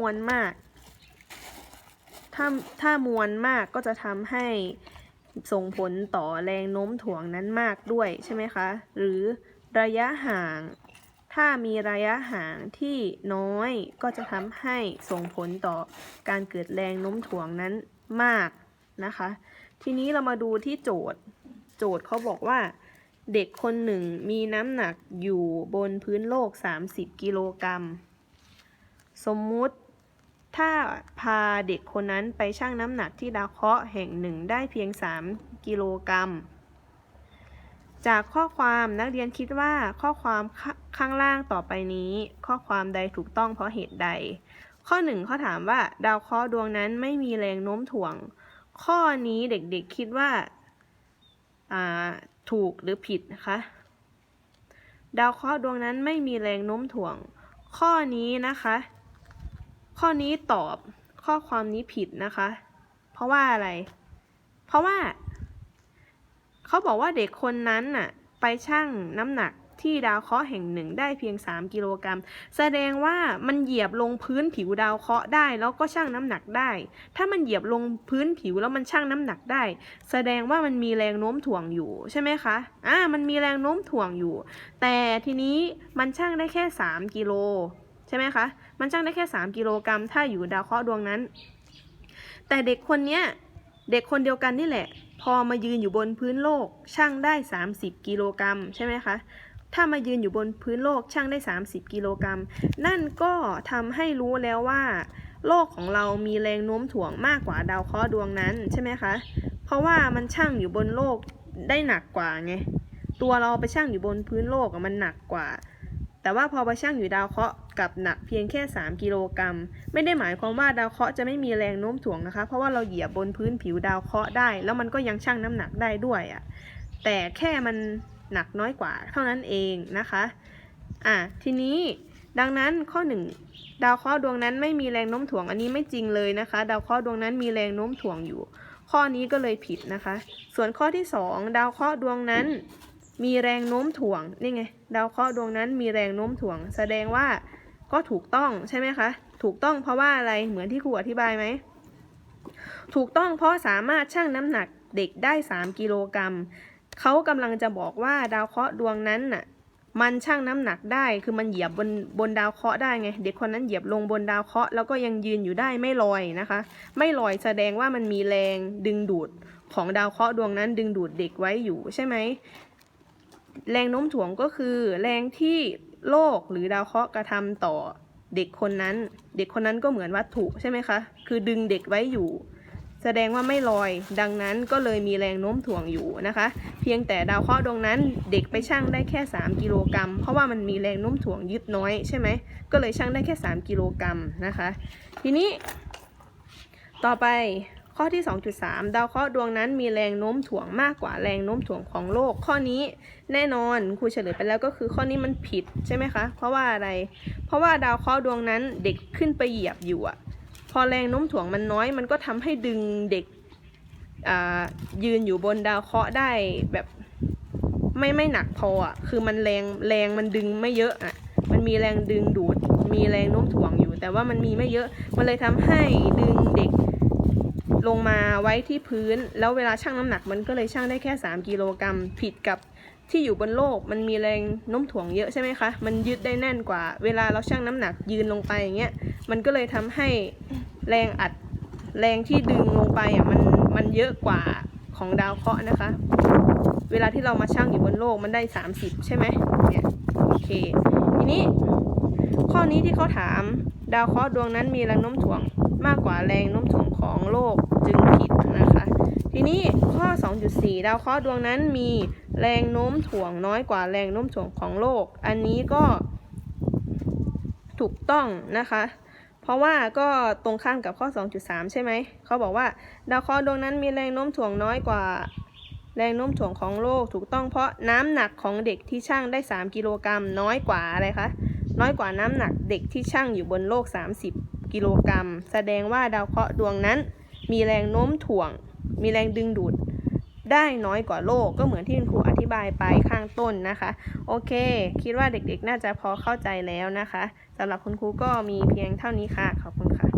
มวลมาก ถ้าถ้ามวลมากก็จะทำให้ส่งผลต่อแรงโน้มถ่วงนั้นมากด้วยใช่ไหมคะ หรือระยะห่าง ถ้ามีระยะห่างที่น้อยก็จะทำให้ส่งผลต่อการเกิดแรงโน้มถ่วงนั้นมากนะคะ ทีนี้เรามาดูที่โจทย์ โจทย์เขาบอกว่า เด็กคนหนึ่งมีน้ำหนักอยู่บนพื้นโลก 30 กิโลกรัม สมมุติ ถ้าพาเด็กคนนั้นไปชั่งน้ำหนักที่ดาวเคราะห์แห่งหนึ่งได้เพียง 3 กิโลกรัม จากข้อความนักเรียนคิดว่าข้อความขข้างล่างต่อไปนี้ ข้อความใดถูกต้องเพราะเหตุใด ข้อหนึ่งเขาถามว่าดาวเคราะห์ดวงนั้นไม่มีแรงโน้มถ่วง ข้อนี้เด็กๆคิดว่าอ่าถูกหรือผิดนะคะดาวเคราะห์ดวงนั้นไม่มีแรงโน้มถ่วง ข้อนี้นะคะ ข้อนี้ตอบข้อความนี้ผิดนะคะ เพราะว่าอะไร เพราะว่า เขาบอกว่าเด็กคนนั้นน่ะ ไปชั่งน้ำหนักที่ดาวเคราะห์แห่งหนึ่งได้เพียง 3 กิโลกรัม แสดงว่ามันเหยียบลงพื้นผิวดาวเคราะห์ได้ แล้วก็ชั่งน้ำหนักได้ ถ้ามันเหยียบลงพื้นผิวแล้วมันชั่งน้ำหนักได้ แสดงว่ามันมีแรงโน้มถ่วงอยู่ใช่ไหมคะอ่ามันมีแรงโน้มถ่วงอยู่ แต่ทีนี้มันชั่งได้แค่ 3 กิโล ใช่ไหมคะ มันชั่งได้แค่ 3 กิโลกรัมถ้าอยู่ดาวเคราะห์ดวงนั้น แต่เด็กคนเนี้ยเด็กคนเดียวกันนี่แหละ พอมายืนอยู่บนพื้นโลกช่างได้ 30 กิโลกรัมใช่ไหมคะถ้ามายืนอยู่บนพื้นโลกช่างได้ 30 กิโลกรัม นั่นก็ทำให้รู้แล้วว่า โลกของเรามีแรงโน้มถ่วงมากกว่าดาวเคราะห์ดวงนั้นใช่ไหมคะ เพราะว่ามันช่างอยู่บนโลกได้หนักกว่าไง ตัวเราไปช่างอยู่บนพื้นโลกมันหนักกว่า แต่ว่าพอไปช่างอยู่ดาวเคราะห์กับหนักเพียงแค่ 3 กิโลกรัม ไม่ได้หมายความว่าดาวเคราะห์จะไม่มีแรงโน้มถ่วงนะคะ เพราะว่าเราเหยียบบนพื้นผิวดาวเคราะห์ได้ แล้วมันก็ยังชั่งน้ำหนักได้ด้วยอะ่ะแต่แค่มันหนักน้อยกว่าเท่านั้นเองนะคะอะทีนี้ดังนั้นข้อหนึ่งดาวเคราะห์ดวงนั้นไม่มีแรงโน้มถ่วงอันนี้ไม่จริงเลยนะคะ ดาวเคราะห์ดวงนั้นมีแรงโน้มถ่วงอยู่ ข้อนี้ก็เลยผิดนะคะ ส่วนข้อที่สองดาวเคราะห์ดวงนั้น มีแรงโน้มถ่วงนี่ไงดาวเคราะห์ดวงนั้นมีแรงโน้มถ่วง แสดงว่าก็ถูกต้องใช่ไหมคะ ถูกต้องเพราะว่าอะไรเหมือนที่ครูอธิบายไหมถูกต้องเพราะสามารถชั่งน้ำหนักเด็กได้ 3 กิโลกรัมเขากำลังจะบอกว่าดาวเคราะห์ดวงนั้นน่ะมันชั่งน้ำหนักได้คือมันเหยียบบนบนดาวเคราะห์ได้ไง เด็กคนนั้นเหยียบลงบนดาวเคราะห์แล้วก็ยังยืนอยู่ได้ไม่ลอยนะคะ ไม่ลอยแสดงว่ามันมีแรงดึงดูดของดาวเคราะห์ดวงนั้นดึงดูดเด็กไว้อยู่ใช่ไหม แรงโน้มถ่วงก็คือ แรงที่โลกหรือดาวเคราะห์กระทำต่อเด็กคนนั้น เด็กคนนั้นก็เหมือนวัตถุใช่ไหมคะ คือดึงเด็กไว้อยู่ แสดงว่าไม่ลอย ดังนั้นก็เลยมีแรงโน้มถ่วงอยู่นะคะ เพียงแต่ดาวเคราะห์ดวงนั้นเด็กไปชั่งได้แค่ 3 กิโลกรัม เพราะว่ามันมีแรงโน้มถ่วงยึดน้อยใช่ไหม ก็เลยชั่งได้แค่ 3 กิโลกรัมนะคะ ทีนี้ ต่อไป ข้อที่ 2.3 ดาวเคราะห์ดวงนั้นมีแรงโน้มถ่วงมากกว่าแรงโน้มถ่วงของโลก ข้อนี้แน่นอนครูเฉลยไปแล้วก็คือข้อนี้มันผิดใช่ไหมคะ เพราะว่าอะไร เพราะว่าดาวเคราะห์ดวงนั้นเด็กขึ้นไปเหยียบอยู่อะพอแรงโน้มถ่วงมันน้อย มันก็ทำให้ดึงเด็กยืนอยู่บนดาวเคราะห์ได้แบบไม่ไม่หนักพออะคือมันแรงแรงมันดึงไม่เยอะอะมันมีแรงดึงดูด มีแรงโน้มถ่วงอยู่ แต่ว่ามันมีไม่เยอะ มันเลยทำให้ดึงเด็ก ลงมาไว้ที่พื้น แล้วเวลาชั่งน้ำหนักมันก็เลยชั่งได้แค่ 3 กิโลกรัมผิดกับที่อยู่บนโลกมันมีแรงโน้มถ่วงเยอะใช่ไหมคะ มันยึดได้แน่นกว่า เวลาเราชั่งน้ำหนักยืนลงไปอย่างเงี้ย มันก็เลยทำให้แรงอัดแรงที่ดึงลงไปอะมันมันเยอะกว่าของดาวเคราะห์นะคะ เวลาที่เรามาชั่งอยู่บนโลกมันได้ 30 ใช่ไหมเนี่ยโอเค ทีนี้ข้อนี้ที่เขาถามดาวเคราะห์ดวงนั้นมีแรงโน้มถ่วง มากกว่าแรงโน้มถ่วงของโลกจึงผิดนะคะ ทีนี้ข้อ 2.4 ดาวเคราะห์ดวงนั้นมีแรงโน้มถ่วงน้อยกว่าแรงโน้มถ่วงของโลก อันนี้ก็ถูกต้องนะคะ เพราะว่าก็ตรงข้ามกับข้อ 2.3 ใช่ไหม เขาบอกว่า ดาวเคราะห์ดวงนั้นมีแรงโน้มถ่วงน้อยกว่าแรงโน้มถ่วงของโลกถูกต้องเพราะน้ำหนักของเด็กที่ช่างได้ 3 กิโลกรัมน้อยกว่าอะไรคะ น้อยกว่าน้ำหนักเด็กที่ช่างอยู่บนโลก 30 กิโลกรัม แสดงว่าดาวเคราะห์ดวงนั้น มีแรงโน้มถ่วง มีแรงดึงดูด ได้น้อยกว่าโลกก็เหมือนที่คุณครูอธิบายไปข้างต้นนะคะ โอเค คิดว่าเด็กๆ น่าจะพอเข้าใจแล้วนะคะสำหรับคุณครูก็มีเพียงเท่านี้ค่ะ ขอบคุณค่ะ